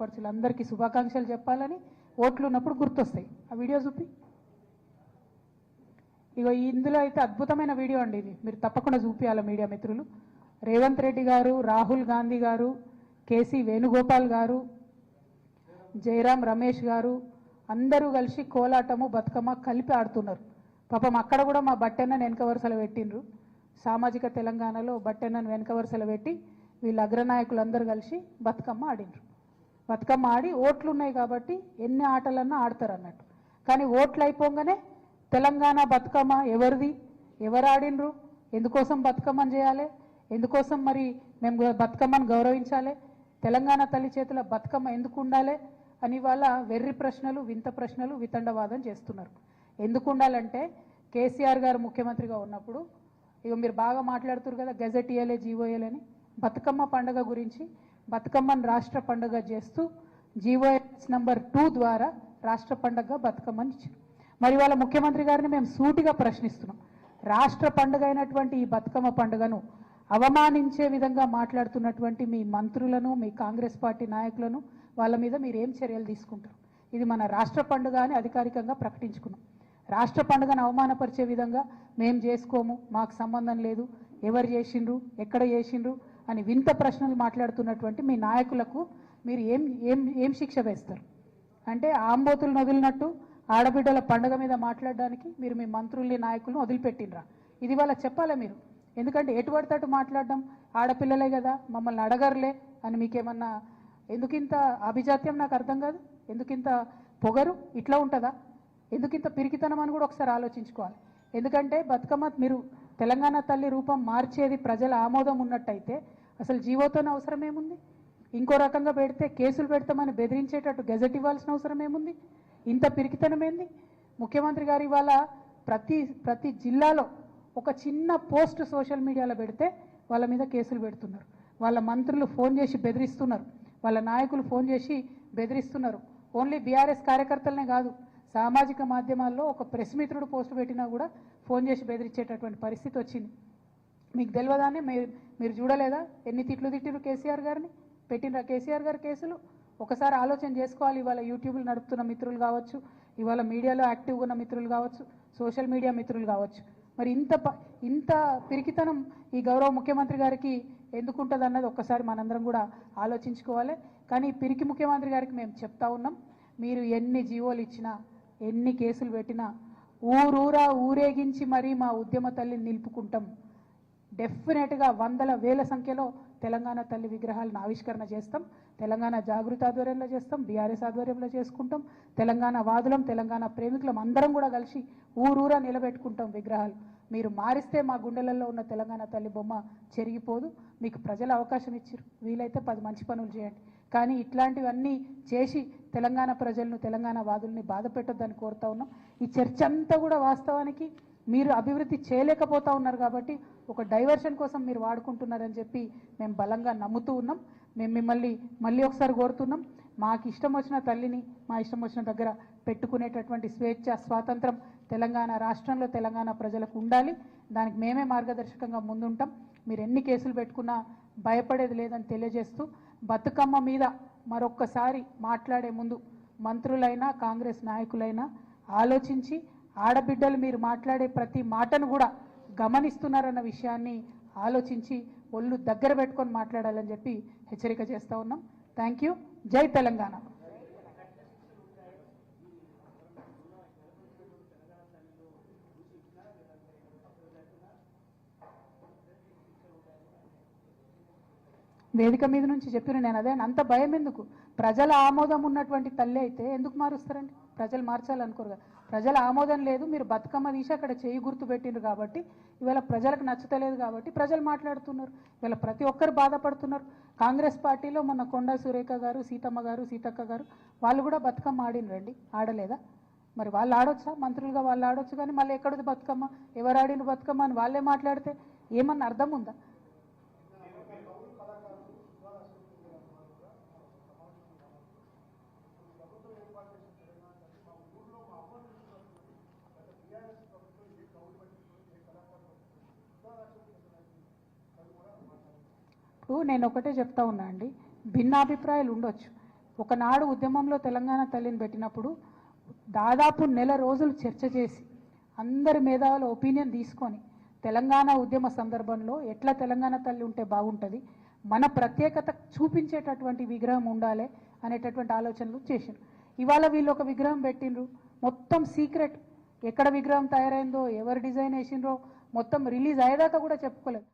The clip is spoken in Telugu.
ఆడపడుచులు అందరికీ శుభాకాంక్షలు చెప్పాలని ఓట్లు ఉన్నప్పుడు గుర్తొస్తాయి. ఆ వీడియో చూపి. ఇగో ఇందులో అయితే అద్భుతమైన వీడియో అండి ఇది. మీరు తప్పకుండా చూపించాలి మీడియా మిత్రులు. రేవంత్ రెడ్డి గారు రాహుల్ గాంధీ గారు కేసీ వేణుగోపాల్ గారు జయరాం రమేష్ గారు అందరూ కలిసి కోలాటము బతుకమ్మ కలిపి ఆడుతున్నారు. పాపం అక్కడ కూడా మా బట్టెన్నను వెనక వరుసలో పెట్టిండ్రు. సామాజిక తెలంగాణలో బట్టెన్నను వెనక వరుసలో పెట్టి వీళ్ళ అగ్రనాయకులు అందరూ కలిసి బతుకమ్మ ఆడిండ్రు. బతుకమ్మ ఆడి ఓట్లు ఉన్నాయి కాబట్టి ఎన్ని ఆటలన్నా ఆడతారు అన్నట్టు కానీ ఓట్లు అయిపోగానే తెలంగాణ బతుకమ్మ ఎవరిది? ఎవరు ఆడినరు ఎందుకోసం బతుకమ్మని చేయాలి? ఎందుకోసం మరి మేము బతుకమ్మను గౌరవించాలి? తెలంగాణ తల్లి చేతుల బతుకమ్మ ఎందుకు ఉండాలి? అని వాళ్ళ వెర్రి ప్రశ్నలు వింత ప్రశ్నలు వితండవాదం చేస్తున్నారు. ఎందుకు ఉండాలంటే కేసీఆర్ గారు ముఖ్యమంత్రిగా ఉన్నప్పుడు ఇక మీరు బాగా మాట్లాడుతున్నారు కదా గెజెట్ ఇయ్యలే జీవో అని. బతుకమ్మ పండుగ గురించి బతుకమ్మను రాష్ట్ర పండుగ చేస్తూ జీవోఎస్ నంబర్ టూ ద్వారా రాష్ట్ర పండుగ బతుకమ్మని ఇచ్చారు. మరి వాళ్ళ ముఖ్యమంత్రి గారిని మేము సూటిగా ప్రశ్నిస్తున్నాం. రాష్ట్ర పండుగ అయినటువంటి ఈ బతుకమ్మ పండుగను అవమానించే విధంగా మాట్లాడుతున్నటువంటి మీ మంత్రులను మీ కాంగ్రెస్ పార్టీ నాయకులను వాళ్ళ మీద మీరు ఏం చర్యలు తీసుకుంటారు? ఇది మన రాష్ట్ర పండుగ అని అధికారికంగా ప్రకటించుకున్నాం. రాష్ట్ర పండుగను అవమానపరిచే విధంగా మేము చేసుకోము మాకు సంబంధం లేదు. ఎవరు చేసిండ్రు? ఎక్కడ చేసిండ్రు? అని వింత ప్రశ్నలు మాట్లాడుతున్నటువంటి మీ నాయకులకు మీరు ఏం ఏం ఏం శిక్ష వేస్తారు? అంటే ఆంబోతులు వదిలినట్టు ఆడబిడ్డల పండుగ మీద మాట్లాడడానికి మీరు మీ మంత్రుల్ని నాయకులను వదిలిపెట్టినరా ఇది వాళ్ళ చెప్పాలి మీరు? ఎందుకంటే ఎటు అటు మాట్లాడడం ఆడపిల్లలే కదా మమ్మల్ని అడగరులే అని మీకేమన్నా ఎందుకింత అభిజాత్యం నాకు అర్థం కాదు? ఎందుకింత పొగరు? ఇట్లా ఉంటుందా? ఎందుకింత పిరికితనం అని కూడా ఒకసారి ఆలోచించుకోవాలి. ఎందుకంటే బతుకమ్మ మీరు తెలంగాణ తల్లి రూపం మార్చేది ప్రజల ఆమోదం ఉన్నట్టయితే అసలు జీవోతో అవసరం ఏముంది? ఇంకో రకంగా పెడితే కేసులు పెడతామని బెదిరించేటట్టు గెజెట్ ఇవ్వాల్సిన అవసరం ఏముంది? ఇంత పిరికితనం ఏంది? ముఖ్యమంత్రి గారు ఇవాళ ప్రతి ప్రతి జిల్లాలో ఒక చిన్న పోస్ట్ సోషల్ మీడియాలో పెడితే వాళ్ళ మీద కేసులు పెడుతున్నారు. వాళ్ళ మంత్రులు ఫోన్ చేసి బెదిరిస్తున్నారు. వాళ్ళ నాయకులు ఫోన్ చేసి బెదిరిస్తున్నారు. ఓన్లీ బీఆర్ఎస్ కార్యకర్తలనే కాదు సామాజిక మాధ్యమాల్లో ఒక ప్రెస్ మిత్రుడు పోస్ట్ పెట్టినా కూడా ఫోన్ చేసి బెదిరించేటటువంటి పరిస్థితి వచ్చింది. మీకు తెలియదానే మీరు మీరు చూడలేదా? ఎన్ని తిట్లు తిట్టిరు కేసీఆర్ గారిని? పెట్టినరా కేసీఆర్ గారి కేసులు? ఒకసారి ఆలోచన చేసుకోవాలి. ఇవాళ యూట్యూబ్లు నడుపుతున్న మిత్రులు కావచ్చు ఇవాళ మీడియాలో యాక్టివ్గా ఉన్న మిత్రులు కావచ్చు సోషల్ మీడియా మిత్రులు కావచ్చు. మరి ఇంత ప- ఇంత పిరికితనం ఈ గౌరవ ముఖ్యమంత్రి గారికి ఎందుకుంటుంది అన్నది ఒక్కసారి మనందరం కూడా ఆలోచించుకోవాలి. కానీ పిరికి ముఖ్యమంత్రి గారికి మేము చెప్తా ఉన్నాం మీరు ఎన్ని జీవోలు ఇచ్చినా ఎన్ని కేసులు పెట్టినా ఊరూరా ఊరేగించి మరీ మా ఉద్యమ తల్లిని నిలుపుకుంటాం. డెఫినెట్గా వందల వేల సంఖ్యలో తెలంగాణ తల్లి విగ్రహాలను ఆవిష్కరణ చేస్తాం. తెలంగాణ జాగృతి ఆధ్వర్యంలో చేస్తాం. బీఆర్ఎస్ ఆధ్వర్యంలో చేసుకుంటాం. తెలంగాణ వాదులం తెలంగాణ ప్రేమికులం అందరం కూడా కలిసి ఊరూరా నిలబెట్టుకుంటాం విగ్రహాలు. మీరు మారిస్తే మా గుండెలలో ఉన్న తెలంగాణ తల్లి బొమ్మ చెరిగిపోదు. మీకు ప్రజలు అవకాశం ఇచ్చారు. వీలైతే పది మంచి పనులు చేయండి. కానీ ఇట్లాంటివన్నీ చేసి తెలంగాణ ప్రజలను తెలంగాణ వాదుల్ని బాధ పెట్టొద్దని కోరుతా ఉన్నాం. ఈ చర్చ అంతా కూడా వాస్తవానికి మీరు అభివృద్ధి చేయలేకపోతా ఉన్నారు కాబట్టి ఒక డైవర్షన్ కోసం మీరు వాడుకుంటున్నారని చెప్పి మేము బలంగా నమ్ముతూ ఉన్నాం. మేము మిమ్మల్ని మళ్ళీ ఒకసారి కోరుతున్నాం. మాకు ఇష్టం వచ్చిన తల్లిని మా ఇష్టం వచ్చిన దగ్గర పెట్టుకునేటటువంటి స్వేచ్ఛ స్వాతంత్రం తెలంగాణ రాష్ట్రంలో తెలంగాణ ప్రజలకు ఉండాలి. దానికి మేమే మార్గదర్శకంగా ముందుంటాం. మీరు ఎన్ని కేసులు పెట్టుకున్నా భయపడేది లేదని తెలియజేస్తూ బతుకమ్మ మీద మరొక్కసారి మాట్లాడే ముందు మంత్రులైనా కాంగ్రెస్ నాయకులైనా ఆలోచించి ఆడబిడ్డలు మీరు మాట్లాడే ప్రతి మాటను కూడా గమనిస్తున్నారన్న విషయాన్ని ఆలోచించి ఒళ్ళు దగ్గర పెట్టుకొని మాట్లాడాలని చెప్పి హెచ్చరిక చేస్తా ఉన్నాం. థ్యాంక్ యూ జై తెలంగాణ. వేదిక మీద నుంచి చెప్పిన నేను అదే అంత భయం ఎందుకు? ప్రజల ఆమోదం ఉన్నటువంటి తల్లి అయితే ఎందుకు మారుస్తారండి? ప్రజలు మార్చాలనుకోరు కదా. ప్రజల ఆమోదం లేదు మీరు బతుకమ్మ తీసి అక్కడ చేయి గుర్తు పెట్టిండ్రు కాబట్టి ఇవాళ ప్రజలకు నచ్చుతలేదు కాబట్టి ప్రజలు మాట్లాడుతున్నారు. ఇవాళ ప్రతి ఒక్కరు బాధపడుతున్నారు. కాంగ్రెస్ పార్టీలో మొన్న కొండా సురేఖ గారు సీతమ్మ గారు సీతక్క గారు వాళ్ళు కూడా బతుకమ్మ ఆడినరండి ఆడలేదా? మరి వాళ్ళు ఆడొచ్చా? మంత్రులుగా వాళ్ళు ఆడొచ్చు కానీ మళ్ళీ ఎక్కడిది బతుకమ్మ? ఎవరు ఆడిన బతుకమ్మ అని వాళ్ళే మాట్లాడితే ఏమన్నా అర్థం ఉందా? ఇప్పుడు నేను ఒకటే చెప్తా ఉన్నా అండి. భిన్నాభిప్రాయాలు ఉండొచ్చు. ఒకనాడు ఉద్యమంలో తెలంగాణ తల్లిని పెట్టినప్పుడు దాదాపు నెల రోజులు చర్చ చేసి అందరి మేధావుల ఒపీనియన్ తీసుకొని తెలంగాణ ఉద్యమ సందర్భంలో ఎట్లా తెలంగాణ తల్లి ఉంటే బాగుంటుంది మన ప్రత్యేకత చూపించేటటువంటి విగ్రహం ఉండాలి అనేటటువంటి ఆలోచనలు చేసిండ్రు ఇవాళ వీళ్ళు ఒక విగ్రహం పెట్టిండ్రు. మొత్తం సీక్రెట్ ఎక్కడ విగ్రహం తయారైందో ఎవరు డిజైన్ వేసిండ్రో మొత్తం రిలీజ్ అయ్యేదాకా కూడా చెప్పుకోలేదు.